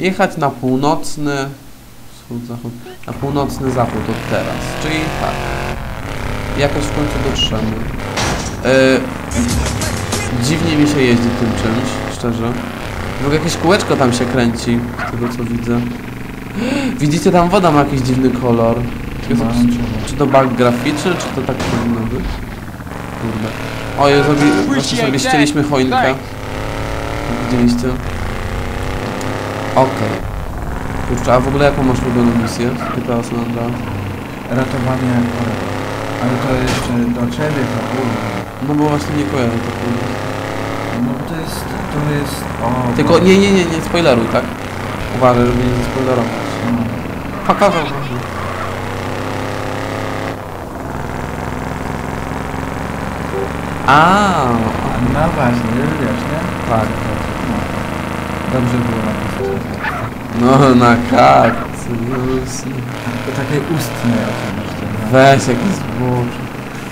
Jechać na północny wschód, zachód, na północny zachód od teraz, czyli tak. Jakoś w końcu dotrzemy. E, dziwnie mi się jeździ tym czymś, szczerze. W ogóle jakieś kółeczko tam się kręci, z tego co widzę. Widzicie, tam woda ma jakiś dziwny kolor. Jest, czy to bug graficzny, czy to tak powinno być? Kurde. O, ja zrobi, właśnie sobie ścieliśmy choinkę. Widzieliście? Okej. Kurczę, a w ogóle jaką masz ulubioną misję z GTA San Andreas? Ratowanie. Ale to jeszcze do ciebie to kurde. No bo właśnie nie kojarzę tak naprawdę. No bo to jest, to jest, o... Tylko nie, nie, nie, nie spoileruj, tak? Uważaj, żeby nie spoilerować. No. Pokażę. A, No właśnie, wiesz, nie? tak. No. Dobrze było. No na kartce, jasne. To takie ustne oczywiście. no. Weź jakiś zbocze.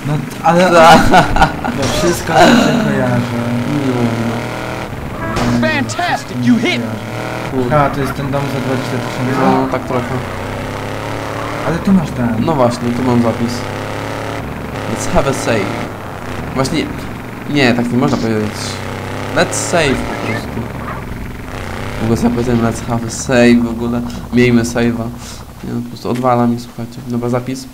No ale... No wszystko co się kojarzy. Fantastic, you hit! kurde. Ha, to jest ten dom za 20 tysięcy. No, tak trochę. Ale tu masz ten. No właśnie, tu mam zapis. Let's have a save. Właśnie, nie, tak nie można powiedzieć. Let's save po prostu. W ogóle powiedziałem let's have a save w ogóle. Miejmy save'a. Nie, no, po prostu odwala mi, słuchajcie. Dobra, zapis.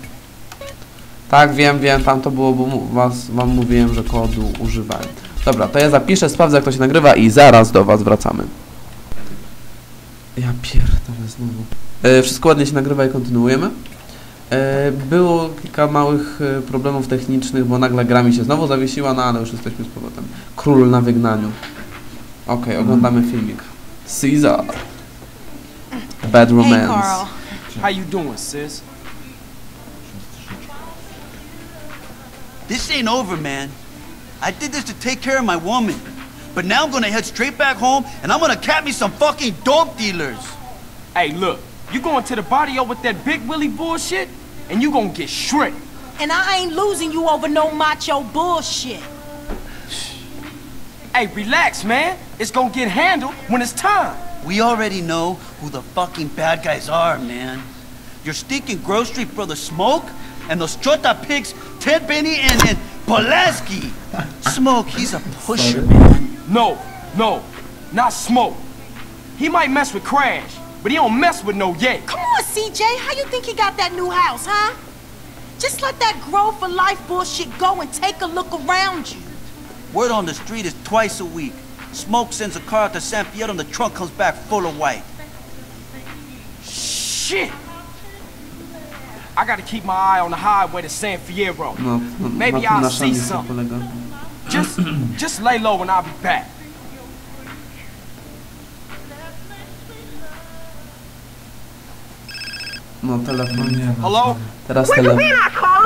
Tak, wiem, wiem, tam to było, bo was, wam mówiłem, że kodu używałem. Dobra, to ja zapiszę, sprawdzę jak to się nagrywa i zaraz do was wracamy. Ja pierdolę znowu. E, wszystko ładnie się nagrywa i kontynuujemy. E, było kilka małych e, problemów technicznych, bo nagle gra mi się znowu zawiesiła, no ale już jesteśmy z powrotem. Król na wygnaniu. Okej, oglądamy filmik. Caesar. Bad romance. Hey, Romance. Carl. How you doing, sis? This ain't over, man. I did this to take care of my woman. But now I'm gonna head straight back home and I'm gonna cap me some fucking dope dealers. Hey, look, you going to the barrio with that big Willie bullshit, and you gonna get shrinked. And I ain't losing you over no macho bullshit. Hey, relax, man. It's gonna get handled when it's time. We already know who the fucking bad guys are, man. Your stinking grocery brother Smoke and those Chota pigs, Ted Benny and, and Pulaski. Smoke, he's a pusher, man. No, no, not Smoke. He might mess with Crash, but he don't mess with no Ye. Come on, CJ. How you think he got that new house, huh? Just let that grow for life bullshit go and take a look around you. Word on the street is twice a week. Smoke sends a car to San Fierro and the trunk comes back full of white. Shit! I gotta keep my eye on the highway to San Fierro. No, no Maybe na I'll nasza see misja something. Just, just lay low and I'll be back. No, No telefon. nie no. Hello? Teraz telefon.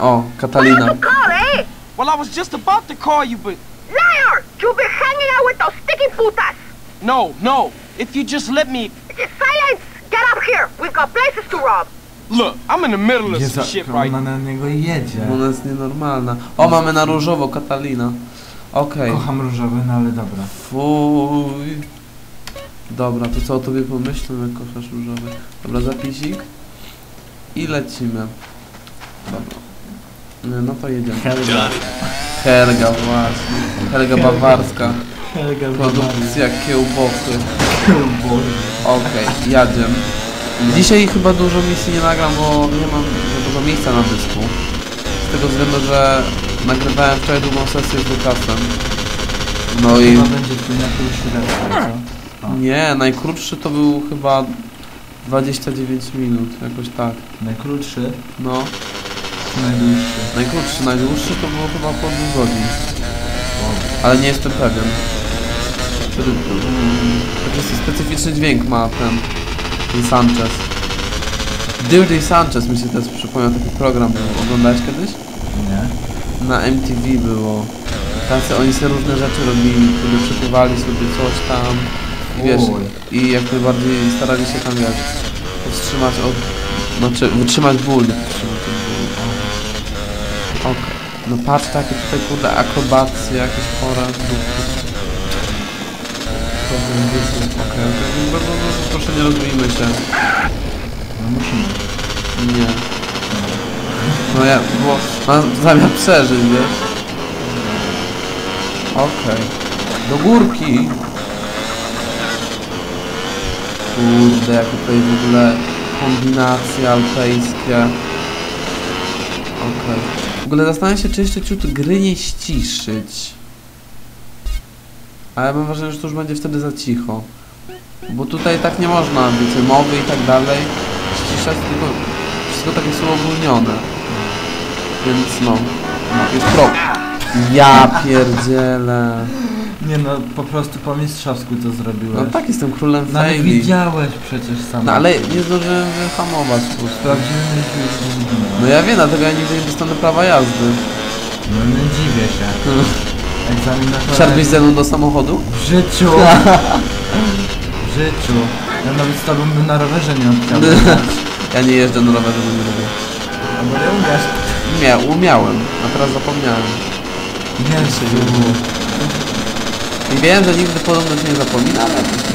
O, Katalina. Call, eh? Well, I was just about to call you, but Liar! You've been hanging out with those sticky putas! no, no. If you just let me Silence! Get up here! We've got places to rob! look, I'm in the middle of Jezu, some shit ona right now. na niego jedzie. Ona jest nienormalna. O, mamy na różowo Katalina. Okej. Kocham różowy, no ale dobra. Fuj. Dobra, to co o tobie pomyślą, jak kochasz różowy? Dobra, zapisik. I lecimy. Dobra. Nie, No to jedziemy. Helga. Helga, właśnie. Helga bawarska. Helga Produkcja kiełbochy. Okej, jadziem. Dzisiaj chyba dużo misji nie nagram, bo nie mam za dużo miejsca na dysku. Z tego względu, że nagrywałem wczoraj drugą sesję z Lukasem. No i... Chyba będzie twój najkrótszy? O. Nie, najkrótszy to był chyba 29 minut, jakoś tak. Najkrótszy, No, najdłuższy. najkrótszy, najdłuższy to było chyba po dwóch godzin. Ale nie jestem pewien. Wtedy, mm, Taki specyficzny dźwięk ma ten, ten Sanchez. Dirty Sanchez mi się też przypomniał, taki program był. Oglądałeś kiedyś? Nie? Na MTV było. Tacy oni sobie różne rzeczy robili, kiedy przepływali sobie coś tam. I wiesz, Oj. i jak najbardziej starali się tam wiesz, powstrzymać od... Znaczy, wytrzymać ból, od bólu. Okej. No patrz, takie tutaj kurde akrobacje, jakieś chore. wiecie. Okej, okej, bo- bo- bo- proszę nie rozbijmy się. No musimy. Nie. No ja, bo mam zamiar przeżyć, wiesz? Okej. Do górki. Kurde, jakie tutaj w ogóle kombinacje alpejskie. Okej. W ogóle zastanawiam się, czy jeszcze ciut gry nie ściszyć. Ale mam wrażenie, że to już będzie wtedy za cicho. Bo tutaj tak nie można, wiecie, mowy i tak dalej ściszać, tylko wszystko takie są ogólnione. Więc no, no jest pro. Ja pierdzielę. Nie no, po prostu po mistrzowsku to zrobiłeś. No tak, jestem królem No ale widziałeś przecież sam. No ale nie zdążyłem wyhamować po prostu. Sprawdzimy, jeśli już nie. No ja wiem, dlatego ja nigdy nie dostanę prawa jazdy. No nie dziwię się. Egzaminator... Wsiadłbyś ze mną do samochodu? W życiu! w życiu. Ja nawet z tobą bym na rowerze nie odciął. Ja nie jeżdżę na rowerze, bo nie lubię. Albo nie umiesz. Umia, umiałem, a teraz zapomniałem. Jezu. I wiem, że nigdy podobno się nie zapomina, ale jakoś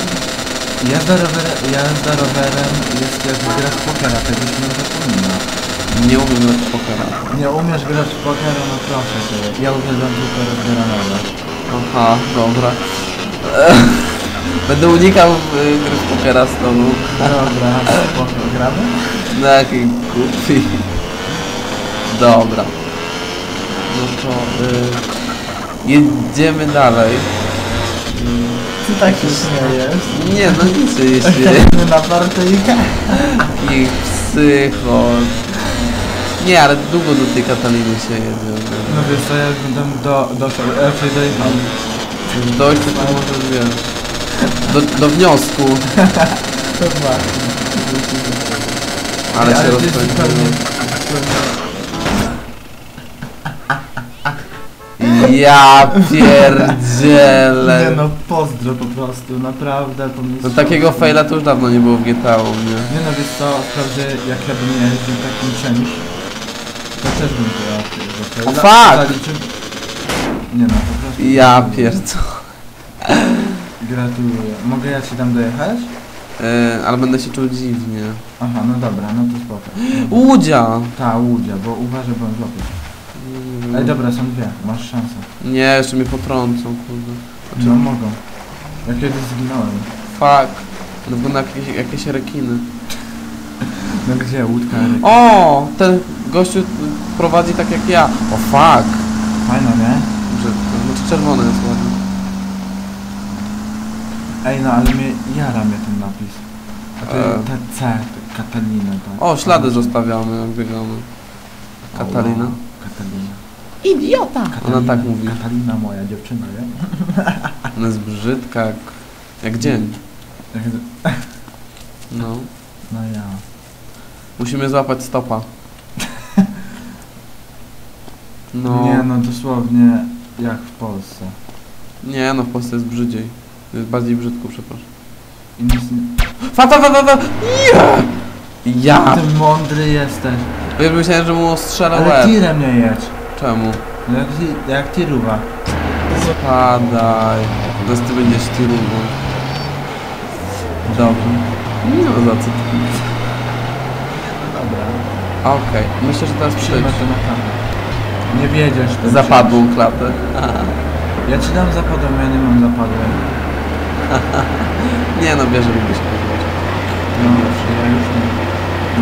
Jazda rowerem, jazda rowerem jest jak w pokera, tego się nie zapomina. nie umiem grać w pokera. Nie umiesz grać w pokera, no proszę cię. Ja uwielbiam tylko rozbieranowe. Aha, dobra. Będę unikał y, gry w pokera z tobą. Dobra, spoko, gramy? Na jakiej kupi. Dobra. No to y, jedziemy dalej. Ty tak się śmiejesz. Nie, no nic się nie śmieje. Jesteśmy na partyjkę. I psycho. Nie, ale długo do tej Kataliny się jedzie. No wiesz co, ja będę do, doszedł, raczej dojechał. Już dojść to może wiesz. Do, do wniosku, To właśnie. ale się ty Ja Nie pierdzielę. no, pozdro po prostu, naprawdę po No takiego faila to już dawno nie było w GTA u mnie. Nie no, wiesz co, wprawdzie jak ja bym jeździł takim czymś, to też bym to O, ja fuck! Nie no, po prostu... Ja pierdzo. Gratuluję. Mogę ja ci tam dojechać? Yy, ale będę się czuł dziwnie. Aha, no dobra, no to spoko. Łudzia! Ta, łudzia, bo uważaj, bo on złapie. Ej, dobra, są dwie, masz szansę. Nie, jeszcze mnie potrącą, kurde. No mogą. Ja kiedyś zginąłem. Fuck. To wygląda jak jakieś, jakieś rekiny. No gdzie, łódka? Eryk? O! Ten gościu prowadzi tak jak ja. O fuck! Fajna, nie? Brzydko. Znaczy czerwony jest ładny. Ej, no ale mnie, jara mnie ten napis. A to E. te C, Katalina, tak? O, ślady zostawiamy, jak biegamy. Katalina. O, Katalina. Idiota! Ona tak mówi. Katalina moja dziewczyna, nie? Ona jest brzydka jak, jak dzień. Jak- No. No ja. Musimy złapać stopa. No. Nie no, dosłownie jak w Polsce. Nie, no w Polsce jest brzydziej. Jest bardziej brzydko, przepraszam. I nic nie... Fa, fa, fa, fa, fa. Nie! Ja! Ty mądry jesteś. Ja myślałem, że mu strzela Ale łeb. tirem nie jedź. Czemu? No Jak, ti- jak tiruwa. Spadaj. Teraz ty będziesz tirową. Dobrze. Nie no za co. Dobra. Okej, myślę, że teraz przyjdę. to na klatę. Nie wiedziesz. to Zapadłą klatę. Ja ci dam zapadłą, ja nie mam zapadłej. Nie no, bierze pozwolić. No ja już nie.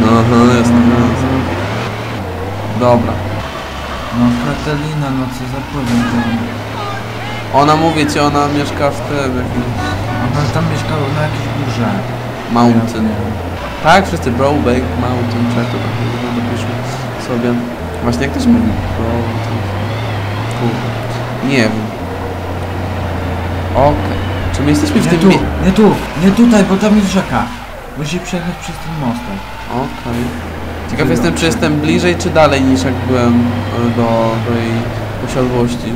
No, no, jest no, no. Dobra. No Katalina, no co za powiem to... Ona mówi ci, ona mieszka w tym jakimś Ona tam mieszkała na jakiejś górze. mountain. Ja. Tak, wszyscy Brobank Mountain, jak to tak dopiszmy sobie. Właśnie jak mówi? Mountain. Kurde. Nie wiem. Okej. Czy my jesteśmy w Nie tym tu, mie- nie tu, nie tutaj, bo tam jest rzeka. Musisz przejechać przez ten mostek. Okej. Ciekaw jestem, czy jestem bliżej, czy dalej niż jak byłem e, do, do jej posiadłości.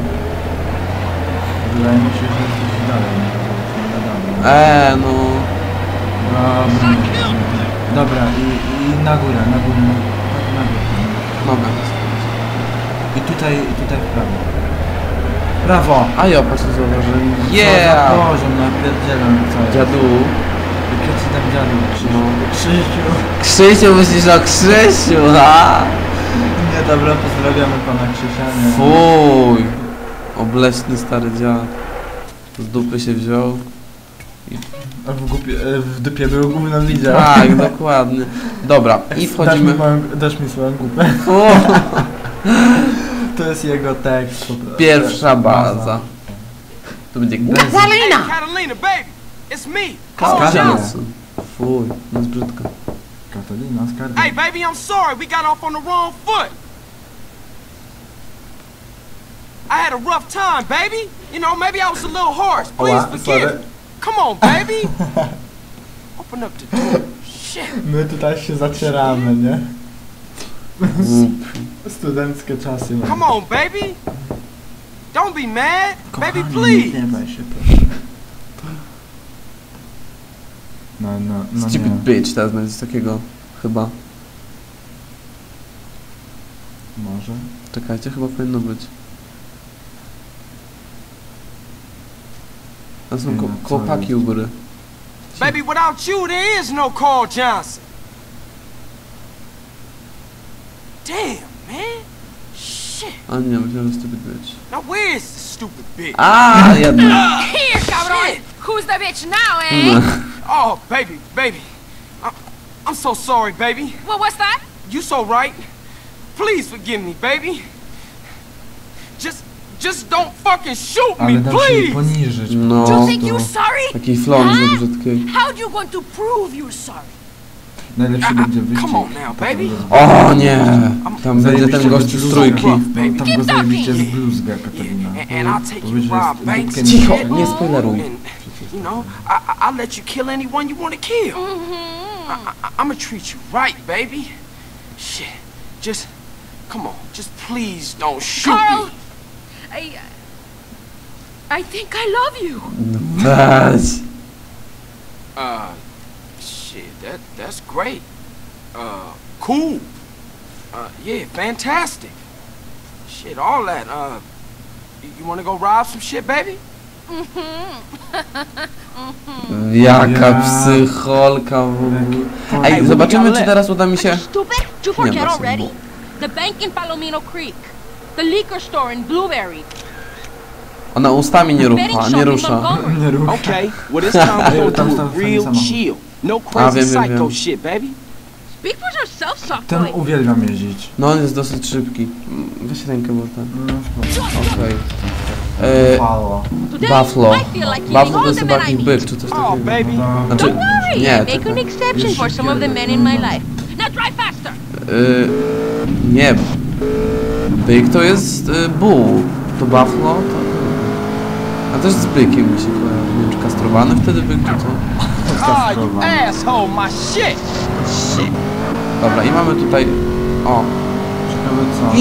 Wydaje mi się, że jesteś dalej. No. Eee, no... Dobra, nie, nie. Dobra, i, i na górę, na górę, na, na górę. Moment. I tutaj, i tutaj w prawo. Brawo! A ja patrzę, zauważyłem. Co za Yeah! poziom, napierdzielam cały. Dziadu. Jakie ci tam dziadu? Krzysiu. Krzysiu. Krzysiu, myślisz o Krzysiu, ha? Nie, dobra, pozdrawiamy pana Krzysia. Nie. Fuj. Obleśny stary dziad. Z dupy się wziął. A w, głupie, e, w dupie był gówno widział. Tak, dokładnie. Dobra, i Dasz wchodzimy. mi, moją, dasz mi swoją kupę. O, To jest jego tekst. po prostu. pierwsza baza. To będzie Hey, Catalina! Catalina, baby, it's me. Johnson. Johnson. Fuj, no jest brzydko. Katalina, skarga. Hey, baby, I'm sorry. We got off on the wrong foot. I had a rough time, baby. You know, maybe I was a little harsh. Please Oła, forgive me. Come on, baby. Open up the door. Shit. My tutaj się zacieramy, nie? Głupi. Studenckie czasy. Come on, baby. Don't be mad. Baby, Kochani, please. No, no, no Stupid nie. bitch, teraz będzie coś takiego. Chyba. Może. Czekajcie, chyba powinno być. Tam są ko no, jest? u góry. Baby, without you, there is no Carl Johnson. Damn, man. Shit. A nie, myślałem, że stupid bitch. Now where is this stupid bitch? A, jedna. Here, cabrón. Who's the bitch now, eh? No. Oh, baby, baby. I'm, I'm so sorry, baby. What was that? You so right. Please forgive me, baby. Just, just don't fucking shoot Ale me, dam się please. poniżyć. No. You think prostu. you're sorry? Takiej flądzy brzydkiej. How do you going to prove you're sorry? Najlepszy ah, ah, będzie wyścig. Come on now, baby. O nie! Tam będzie Zajebiście ten gościu z wybluzga. trójki. No, tam go zajebiście z bluzga, Katarina. And, and I'll take you Powiedz, że rob jest banks. dupkiem and Cicho, shit. nie spoileruj. And, you know, I, I, I'll let you kill anyone you want to kill. I, I, I'm gonna treat you right, baby. Shit, just, come on, just please don't shoot Carl! me. I... I think I love you. Weź. Uh, shit, that that's great. Uh, cool. Uh, yeah, fantastic. Shit, all that. Uh, you, you want to go rob some shit, baby? Jaka Ja. psycholka w ogóle. Ej, zobaczymy czy teraz uda mi się... Stupid? You Nie forget already. The bank in Palomino Creek. The liquor store in Blueberry. Ona ustami nie rusza, nie rusza. Nie rób. Okay, well this time we're gonna do it real chill. No A, crazy wiem, wiem, psycho wiem. shit, baby. Speak for yourself, Ten softboy. uwielbiam jeździć. No on jest dosyć szybki. Mm, Weź rękę, bo ten... No, spoko. Okej. E, Buffalo. Buffalo to jest chyba jakiś byk czy coś Oh, takiego. baby. Znaczy, Worry, nie, make tylko... an exception for some of the men in my life. Now drive faster. Nie. Byk to jest y, bull. To buffalo to... A też z bykiem mi się kojarzy. Nie wiem, czy kastrowany wtedy byk, czy co? Ah, you asshole, my shit. Shit. Dobra, i mamy tutaj... O, Ciekawe co.